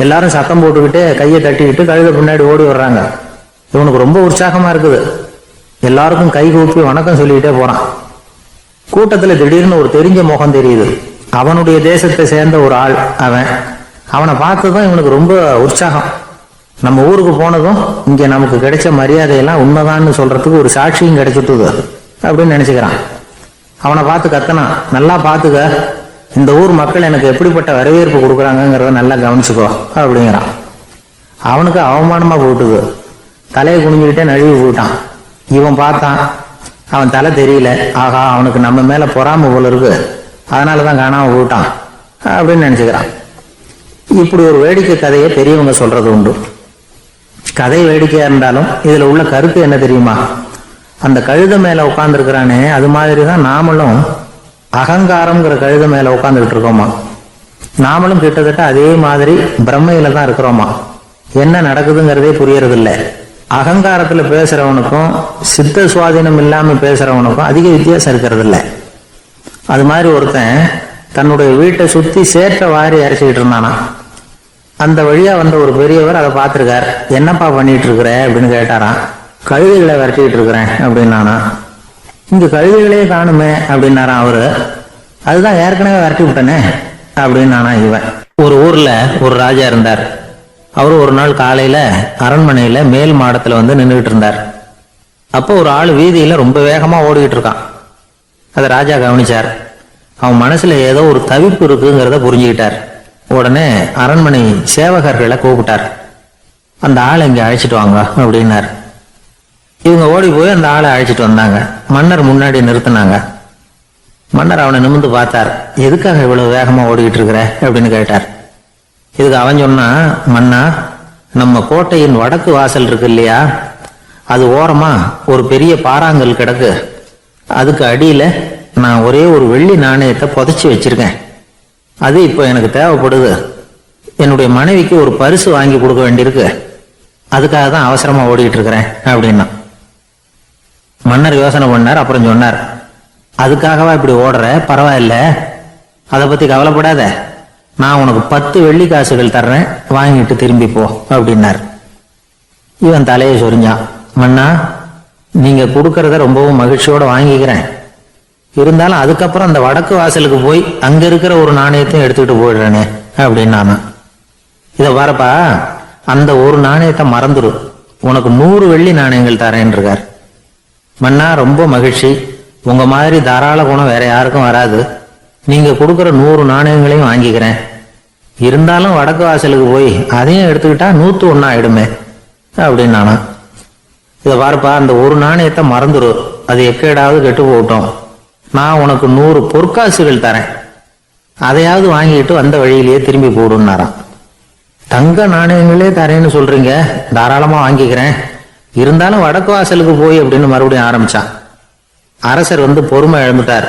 எல்லாரும் சத்தம் போட்டுக்கிட்டு கையை தட்டிக்கிட்டு கழுத பின்னாடி ஓடி வர்றாங்க. இவனுக்கு ரொம்ப உற்சாகமா இருக்குது. எல்லாருக்கும் கை கூப்பி வணக்கம் சொல்லிக்கிட்டே போறான். கூட்டத்துல திடீர்னு ஒரு தெரிஞ்ச முகம் தெரியுது. அவனுடைய தேசத்தை சேர்ந்த ஒரு ஆள் அவன். அவனை பார்த்ததும் இவனுக்கு ரொம்ப உற்சாகம். நம்ம ஊருக்கு போனதும் இங்க நமக்கு கிடைச்ச மரியாதையெல்லாம் உண்மைதான்னு சொல்றதுக்கு ஒரு சாட்சியும் கிடைச்சிட்டுது. அப்படின்னு நினைச்சுக்கிறான். அவனை பார்த்து கத்தனான். நல்லா பார்த்துக்க இந்த ஊர் மக்கள் எனக்கு எப்படிப்பட்ட வரவேற்பு கொடுக்குறாங்கங்கிறத நல்லா கவனிச்சுக்கோ அப்படிங்கிறான். அவனுக்கு அவமானமா போட்டுது. தலையை குனிஞ்சுக்கிட்டே நழுவி போயிட்டான். இவன் பார்த்தான் அவன் தலை தெரியல. ஆகா அவனுக்கு நம்ம மேல பொறாம போல இருக்கு. அதனால தான் காணாம போயிட்டான் அப்படின்னு நினைச்சுக்கிறான். இப்படி ஒரு வேடிக்கை கதையை பெரியவங்க சொல்றது உண்டு. கதை வேடிக்கையா இருந்தாலும் இதுல உள்ள கருத்து என்ன தெரியுமா? அந்த கழுத மேல உட்கார்ந்துருக்கிறானே அது மாதிரி தான் நாமளும் அகங்காரம்ங்கிற கழுத மேல உட்காந்துக்கிட்டு இருக்கோமா நாமளும் கிட்டத்தட்ட அதே மாதிரி பிரம்மையில தான் இருக்கிறோமா? என்ன நடக்குதுங்கிறதே புரியறது இல்ல அகங்காரத்துல பேசுறவனுக்கும் சித்த சுவாதீனம் இல்லாம பேசுறவனுக்கும் அதிக வித்தியாசம் இருக்கிறது இல்லை அது மாதிரி ஒருத்தன் தன்னுடைய வீட்டை சுத்தி சேற்ற வாரி அரைச்சிக்கிட்டு இருந்தானா? அந்த வழியா வந்த ஒரு பெரியவர் அதை பார்த்திருக்கார். என்னப்பா பண்ணிட்டு இருக்கிற? அப்படின்னு கேட்டாராம். கழுதைகளை விரட்டிக்கிட்டு இருக்கிறேன் அப்படின்னானா. இந்த கழுதைகளே காணுமே அப்படின்னாராம் அவரு. அதுதான் ஏற்கனவே விரட்டி விட்டனே அப்படின்னானா இவன். ஒரு ஊர்ல ஒரு ராஜா இருந்தார். அவரு ஒரு நாள் காலையில அரண்மனையில மேல் மாடத்துல வந்து நின்றுட்டு இருந்தார். அப்போ ஒரு ஆள் வீதியில ரொம்ப வேகமா ஓடிக்கிட்டு இருக்கான். அதை ராஜா கவனிச்சார். அவன் மனசுல ஏதோ ஒரு தவிப்பு இருக்குங்கிறத புரிஞ்சுக்கிட்டார். உடனே அரண்மனை சேவகர்களை கூப்பிட்டார். அந்த ஆள் இங்க அழைச்சிட்டு வாங்க அப்படின்னார். இவங்க ஓடி போய் அந்த ஆளை அழைச்சிட்டு வந்தாங்க. மன்னர் முன்னாடி நிறுத்தினாங்க. மன்னர் அவனை நிமிர்ந்து பார்த்தார். எதுக்காக இவ்வளவு வேகமா ஓடிக்கிட்டு இருக்கிற? அப்படின்னு கேட்டார். இதுக்கு அவன் சொன்னா மன்னா நம்ம கோட்டையின் வடக்கு வாசல் இருக்கு இல்லையா? அது ஓரமா ஒரு பெரிய பாறாங்கல் கிடக்கு. அதுக்கு அடியில நான் ஒரே ஒரு வெள்ளி நாணயத்தை புதைச்சி வச்சிருக்கேன். அது இப்போ எனக்கு தேவைப்படுது. என்னுடைய மனைவிக்கு ஒரு பரிசு வாங்கி கொடுக்க வேண்டியிருக்கு. அதுக்காக தான் அவசரமா ஓடிக்கிட்டு இருக்கிறேன் அப்படின்னா மன்னர் யோசனை பண்ணார் அப்புறம் சொன்னார் அதுக்காகவா இப்படி ஓடுற? பரவாயில்ல. அதை பத்தி கவலைப்படாத. நான் உனக்கு பத்து வெள்ளி காசுகள் தர்றேன். வாங்கிட்டு திரும்பி போ அப்படின்னார். இவன் தலையை சொரிஞ்சான். மன்னா நீங்க கொடுக்கறத ரொம்பவும் மகிழ்ச்சியோட வாங்கிக்கிறேன். இருந்தாலும் அதுக்கப்புறம் அந்த வடக்கு வாசலுக்கு போய் அங்க இருக்கிற ஒரு நாணயத்தையும் எடுத்துக்கிட்டு போயிடுறேனே அப்படின்னு நான் இதை வரப்பா அந்த ஒரு நாணயத்தை மறந்துடும் உனக்கு நூறு வெள்ளி நாணயங்கள் தரேன் இருக்கார் மன்னா ரொம்ப மகிழ்ச்சி. உங்க மாதிரி தாராள குணம் வேற யாருக்கும் வராது. நீங்க கொடுக்குற நூறு நாணயங்களையும் வாங்கிக்கிறேன். இருந்தாலும் வடக்கு வாசலுக்கு போய் அதையும் எடுத்துக்கிட்டா நூத்து ஒன்னா ஆயிடுமே அப்படின்னு நானா இதை பாருப்பா அந்த ஒரு நாணயத்தை மறந்துடு அது எக்கேடாவது கெட்டு போகட்டும். நான் உனக்கு நூறு பொற்காசுகள் தரேன். அதையாவது வாங்கிட்டு வந்த வழியிலேயே திரும்பி போடுன்னாராம். தங்க நாணயங்களே தரேன்னு சொல்றீங்க தாராளமா வாங்கிக்கிறேன். இருந்தாலும் வடக்கு வாசலுக்கு போய் அப்படின்னு மறுபடியும் ஆரம்பிச்சான். அரசர் வந்து பொறுமை இழந்துட்டார்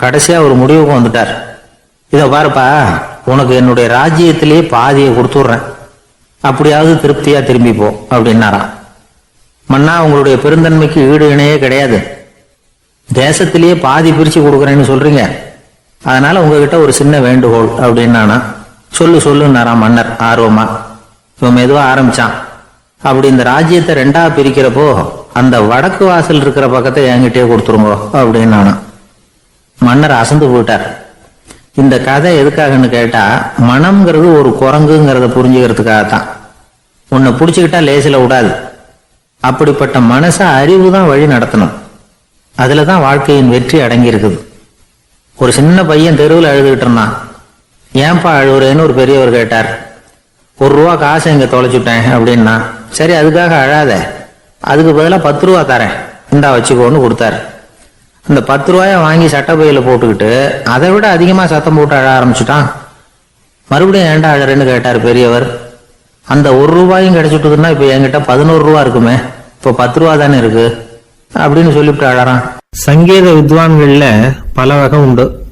கடைசியா ஒரு முடிவுக்கு வந்துட்டார். இதை பாருப்பா உனக்கு என்னுடைய ராஜ்யத்திலேயே பாதியை கொடுத்துட்றேன். அப்படியாவது திருப்தியா திரும்பிப்போம் அப்படின்னாராம். மன்னா உங்களுடைய பெருந்தன்மைக்கு ஈடு இணையே கிடையாது. தேசத்திலேயே பாதி பிரிச்சு கொடுக்குறேன்னு சொல்றீங்க. அதனால உங்ககிட்ட ஒரு சின்ன வேண்டுகோள் அப்படின்னானா. சொல்லு சொல்லுன்னாராம் மன்னர் ஆர்வமா. இவன் மெதுவா ஆரம்பிச்சான். அப்படி இந்த ராஜ்யத்தை ரெண்டா பிரிக்கிறப்போ அந்த வடக்கு வாசல் இருக்கிற பக்கத்தை என்கிட்டயே கொடுத்துருங்க நானும் மன்னர் அசந்து போயிட்டார். இந்த கதை எதுக்காகன்னு கேட்டா மனம்ங்கிறது ஒரு குரங்குங்கிறத புரிஞ்சுக்கிறதுக்காகத்தான். உன்னை பிடிச்சுக்கிட்டா லேசில விடாது. அப்படிப்பட்ட மனசை அறிவு தான் வழி நடத்தணும். அதுல தான் வாழ்க்கையின் வெற்றி அடங்கி இருக்குது ஒரு சின்ன பையன் தெருவில் அழுதுகிட்டு இருந்தான். ஏன்பா அழுகுறேன்னு ஒரு பெரியவர் கேட்டார். ஒரு ரூபா காசை இங்க தொலைச்சுட்டேன் அப்படின்னா சரி அதுக்காக அழாத. அதுக்கு பதிலாக பத்து ரூபா தரேன். இந்தா வச்சுக்கோன்னு கொடுத்தாரு. அந்த பத்து ரூபாய வாங்கி சட்டப்பையில் போட்டுக்கிட்டு அதை விட அதிகமாக சத்தம் போட்டு அழ ஆரம்பிச்சுட்டான். மறுபடியும் ஏண்டா அழறேன்னு கேட்டார் பெரியவர். அந்த ஒரு ரூபாயும் கிடைச்சிட்டுதுன்னா இப்போ என்கிட்ட பதினோரு ரூபா இருக்குமே. இப்போ பத்து ரூபா தானே இருக்கு? அப்படின்னு சொல்லிவிட்டு அழறான். சங்கீத வித்வான்களில் பல வகை உண்டு.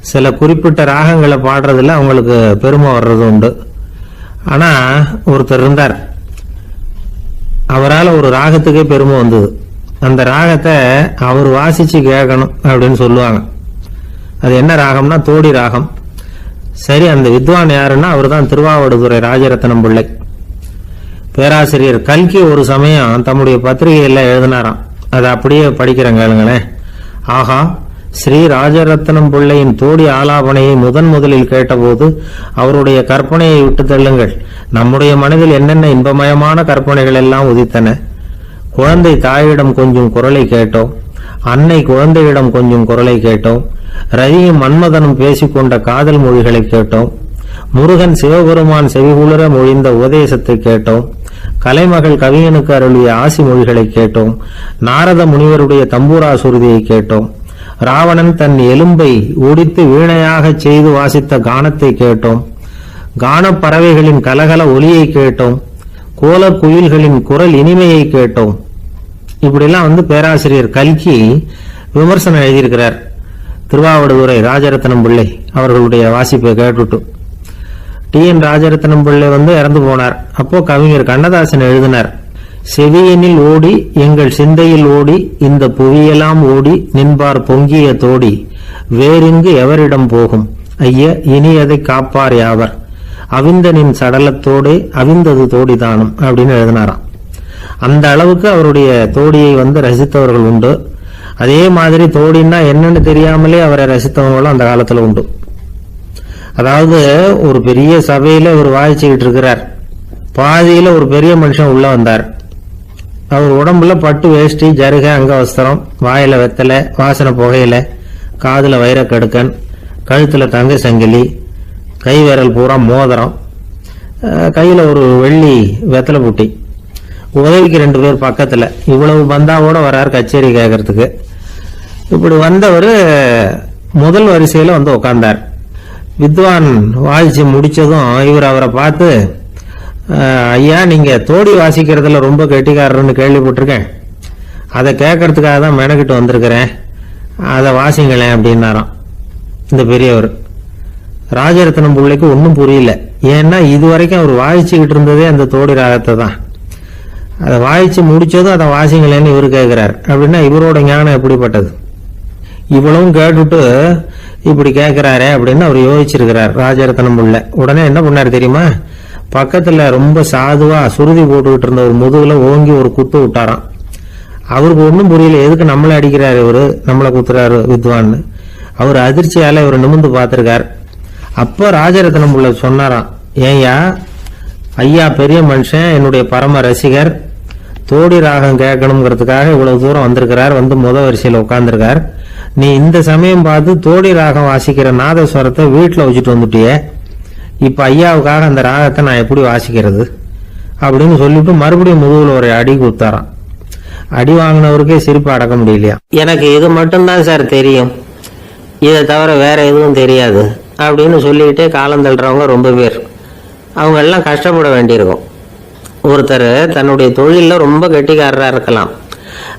சில குறிப்பிட்ட ராகங்களை பாடுறதுல அவங்களுக்கு பெருமை வர்றது உண்டு. ஆனால் ஒருத்தர் இருந்தார். அவரால் ஒரு ராகத்துக்கே பெருமை வந்தது. அந்த ராகத்தை அவர் வாசிச்சு கேட்கணும் அப்படின்னு சொல்லுவாங்க. அது என்ன ராகம்னா தோடி ராகம். சரி அந்த வித்வான் யாருன்னா அவர் தான் திருவாவடுதுறை ராஜரத்னம் பிள்ளை. பேராசிரியர் கல்கி ஒரு சமயம் தம்முடைய பத்திரிகையில் எழுதினாராம். அதை அப்படியே படிக்கிறேன் கேளுங்களேன். ஆஹா ஸ்ரீ ராஜரத்னம் பிள்ளையின் தோடி ஆலாபனையை முதன் முதலில் கேட்டபோது அவருடைய கற்பனையை விட்டு தள்ளுங்கள். நம்முடைய மனதில் என்னென்ன இன்பமயமான கற்பனைகள் எல்லாம் உதித்தன? குழந்தை தாயிடம் கொஞ்சம் குரலை கேட்டோம் அன்னை குழந்தையிடம் கொஞ்சம் குரலை கேட்டோம் ரவியும் மன்மதனும் பேசிக்கொண்ட காதல் மொழிகளை கேட்டோம் முருகன் சிவபெருமான் செவிகுளிர மொழிந்த உபதேசத்தை கேட்டோம் கலைமகள் கவியனுக்கு அருளிய ஆசி மொழிகளை கேட்டோம் நாரத முனிவருடைய தம்பூரா சுருதியை கேட்டோம் ராவணன் தன் எலும்பை ஒடித்து வீணையாகச் செய்து வாசித்த கானத்தை கேட்டோம். கானப் பறவைகளின் கலகல ஒலியை கேட்டோம். கோலக் குயில்களின் குரல் இனிமையை கேட்டோம். இப்படிலாம் வந்து பேராசிரியர் கல்கி விமர்சனம் எழுதியிருக்கிறார். திருவாவடுதுறை ராஜரத்னம் பிள்ளை அவர்களுடைய வாசிப்பை கேட்டுட்டு. டி என் ராஜரத்னம் பிள்ளை வந்து இறந்து போனார். அப்போ கவிஞர் கண்ணதாசன் எழுதினார். செவியனில் ஓடி எங்கள் சிந்தையில் ஓடி இந்த புவியெல்லாம் ஓடி நின்பார் பொங்கிய தோடி வேறிங்கு எவரிடம் போகும்? ஐய இனி அதை காப்பார் யாவர்? அவிந்தனின் சடலத்தோடே அவிந்தது தோடிதானும் அப்படின்னு எழுதினாராம். அந்த அளவுக்கு அவருடைய தோடியை வந்து ரசித்தவர்கள் உண்டு. அதே மாதிரி தோடின்னா என்னன்னு தெரியாமலே அவரை ரசித்தவங்களும் அந்த காலத்துல உண்டு. அதாவது ஒரு பெரிய சபையில ஒரு வாய்ச்சிக்கிட்டு இருக்கிறார். பாதியில ஒரு பெரிய மனுஷன் உள்ள வந்தார். அவர் உடம்புல பட்டு வேஷ்டி ஜருக அங்கவஸ்திரம் வாயில வெத்தலை வாசனை புகையில காதுல வைரக்கடுக்கன் கழுத்துல தங்க சங்கிலி கை விரல் பூரா மோதிரம் கையில் கையில ஒரு வெள்ளி வெத்தலை புட்டி. உதவிக்கு ரெண்டு பேர் பக்கத்துல. இவ்வளவு பந்தாவோட வரார் கச்சேரி கேட்கறதுக்கு இப்படி வந்தவர் முதல் வரிசையில வந்து உட்கார்ந்தார் வித்வான் வாய்ச்சி முடிச்சதும் இவர் அவரை பார்த்து ஐயா நீங்கள் தோடி வாசிக்கிறதுல ரொம்ப கெட்டிக்காரர்னு கேள்விப்பட்டிருக்கேன். அதை கேட்கறதுக்காக தான் மெனக்கிட்டு வந்திருக்கிறேன். அதை வாசிங்களேன் அப்படின்னாராம். இந்த பெரியவர். ராஜரத்னம் பிள்ளைக்கு ஒன்றும் புரியல. ஏன்னா இது வரைக்கும் அவர் வாசிச்சுக்கிட்டு இருந்ததே அந்த தோடி ராகத்தை தான். அதை வாசித்து முடிச்சதும் அதை வாசிங்களேன்னு இவர் கேட்குறாரு. அப்படின்னா இவரோட ஞானம் எப்படிப்பட்டது? இவ்வளவும் கேட்டுட்டு இப்படி கேட்குறாரு அப்படின்னு அவர் யோசிச்சிருக்கிறார் ராஜரத்னம் பிள்ளை. உடனே என்ன பண்ணார் தெரியுமா? பக்கத்தில் ரொம்ப சாதுவாக சுருதி போட்டுக்கிட்டு இருந்த ஒரு முதுகில் ஓங்கி ஒரு குத்து விட்டாராம். அவருக்கு ஒன்றும் புரியல எதுக்கு நம்மளை அடிக்கிறாரு இவரு? நம்மளை குத்துறாரு வித்வான்னு. அவர் அதிர்ச்சியால் இவர் நிமிந்து பார்த்துருக்கார். அப்போ ராஜரத்னம் உள்ள சொன்னாராம் ஏயா ஐயா பெரிய மனுஷன் என்னுடைய பரம ரசிகர். தோடி ராகம் கேட்கணுங்கிறதுக்காக இவ்வளவு தூரம் வந்திருக்கிறார் வந்து முத வரிசையில் உட்காந்துருக்கார் நீ இந்த சமயம் பார்த்து தோடி ராகம் வாசிக்கிற நாதஸ்வரத்தை வீட்டில் வச்சுட்டு வந்துட்டியே. இப்போ ஐயாவுக்காக அந்த ராகத்தை நான் எப்படி வாசிக்கிறது? அப்படின்னு சொல்லிட்டு மறுபடியும் முதுகுல ஒரு அடி கொடுத்தாராம். அடி வாங்கினவருக்கே சிரிப்பு அடக்க முடியலையா? எனக்கு இது மட்டும்தான் சார் தெரியும். இதை தவிர வேற எதுவும் தெரியாது. அப்படின்னு சொல்லிக்கிட்டே காலம் தள்ளுறவங்க ரொம்ப பேர். அவங்க எல்லாம் கஷ்டப்பட வேண்டியிருக்கும். ஒருத்தர் தன்னுடைய தொழிலில் ரொம்ப கெட்டிக்காரராக இருக்கலாம்.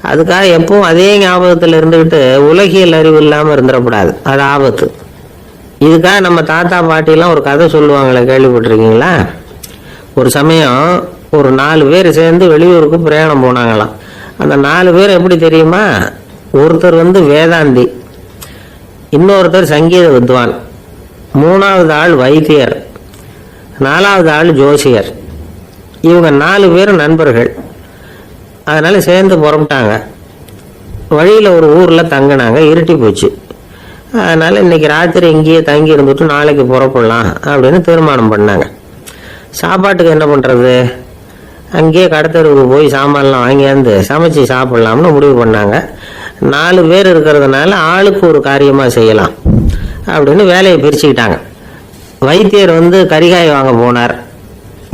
அதுக்காக எப்பவும் அதே ஞாபகத்தில் இருந்துக்கிட்டு உலகியல் அறிவு இல்லாமல் இருந்துடக்கூடாது. அது ஆபத்து. இதுக்காக நம்ம தாத்தா பாட்டிலாம் ஒரு கதை சொல்லுவாங்களே கேள்விப்பட்டிருக்கீங்களா? ஒரு சமயம் ஒரு நாலு பேர் சேர்ந்து வெளியூருக்கு பிரயாணம் போனாங்களாம். அந்த நாலு பேர் எப்படி தெரியுமா? ஒருத்தர் வந்து வேதாந்தி இன்னொருத்தர் சங்கீத வித்வான் மூணாவது ஆள் வைத்தியர் நாலாவது ஆள் ஜோசியர். இவங்க நாலு பேரும் நண்பர்கள். அதனால் சேர்ந்து புறப்பட்டாங்க. வழியில் ஒரு ஊரில் தங்கினாங்க இருட்டி போச்சு. அதனால் இன்னைக்கு ராத்திரி இங்கேயே தங்கி இருந்துட்டு நாளைக்கு புறப்படலாம் அப்படின்னு தீர்மானம் பண்ணாங்க. சாப்பாட்டுக்கு என்ன பண்ணுறது அங்கேயே கடத்தெருவுக்கு போய் சாமான்லாம் வாங்கியாந்து சமைச்சு சாப்பிட்லாம்னு முடிவு பண்ணாங்க. நாலு பேர் இருக்கிறதுனால ஆளுக்கு ஒரு காரியமாக செய்யலாம் அப்படின்னு வேலையை பிரிச்சுக்கிட்டாங்க. வைத்தியர் வந்து கரிகாய் வாங்க போனார்.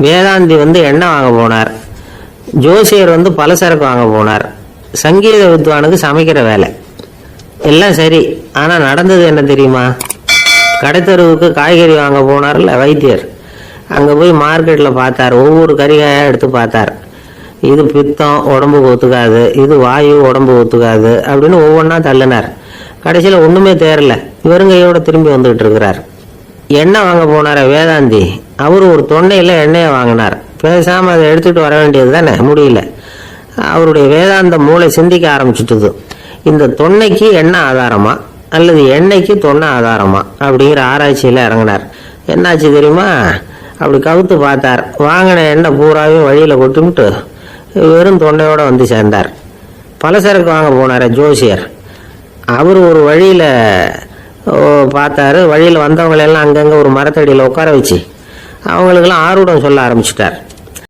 வேதாந்தி வந்து எண்ணெய் வாங்க போனார். ஜோசியர் வந்து பலசரக்கு வாங்க போனார். சங்கீத வித்வானுக்கு சமைக்கிற வேலை. எல்லாம் சரி. ஆனால் நடந்தது என்ன தெரியுமா? கடைத்தருவுக்கு காய்கறி வாங்க போனார்ல வைத்தியர். அங்கே போய் மார்க்கெட்டில் பார்த்தார். ஒவ்வொரு கறிகாயாக எடுத்து பார்த்தார். இது பித்தம் உடம்புக்கு ஒத்துக்காது. இது வாயு உடம்பு ஒத்துக்காது அப்படின்னு ஒவ்வொன்றா தள்ளினார். கடைசியில் ஒன்றுமே தேரல வெறுங்கையோட திரும்பி வந்துகிட்டு இருக்கிறார். எண்ணெய் வாங்க போனார வேதாந்தி. அவர் ஒரு தொண்டையில் எண்ணெயை வாங்கினார். பேசாமல் அதை எடுத்துகிட்டு வர வேண்டியது தானே முடியல. அவருடைய வேதாந்த மூளை சிந்திக்க ஆரம்பிச்சுட்டுது. இந்த தொன்னைக்கு என்ன ஆதாரமா? அல்லது எண்ணெய்க்கு தொன்னை ஆதாரமா? அப்படிங்கிற ஆராய்ச்சியில் இறங்கினார். என்னாச்சு தெரியுமா? அப்படி கவுத்து பார்த்தார். வாங்கின எண்ணெய் பூராவையும் வழியில் கொட்டிவிட்டு வெறும் தொண்டையோட வந்து சேர்ந்தார். பலசரக்கு வாங்க போனார் ஜோசியர். அவர் ஒரு வழியில் பார்த்தாரு. வழியில் வந்தவங்களெல்லாம் அங்கங்கே ஒரு மரத்தடியில் உட்கார வச்சு அவங்களுக்கெல்லாம் ஆர்வடம் சொல்ல ஆரம்பிச்சிட்டார்.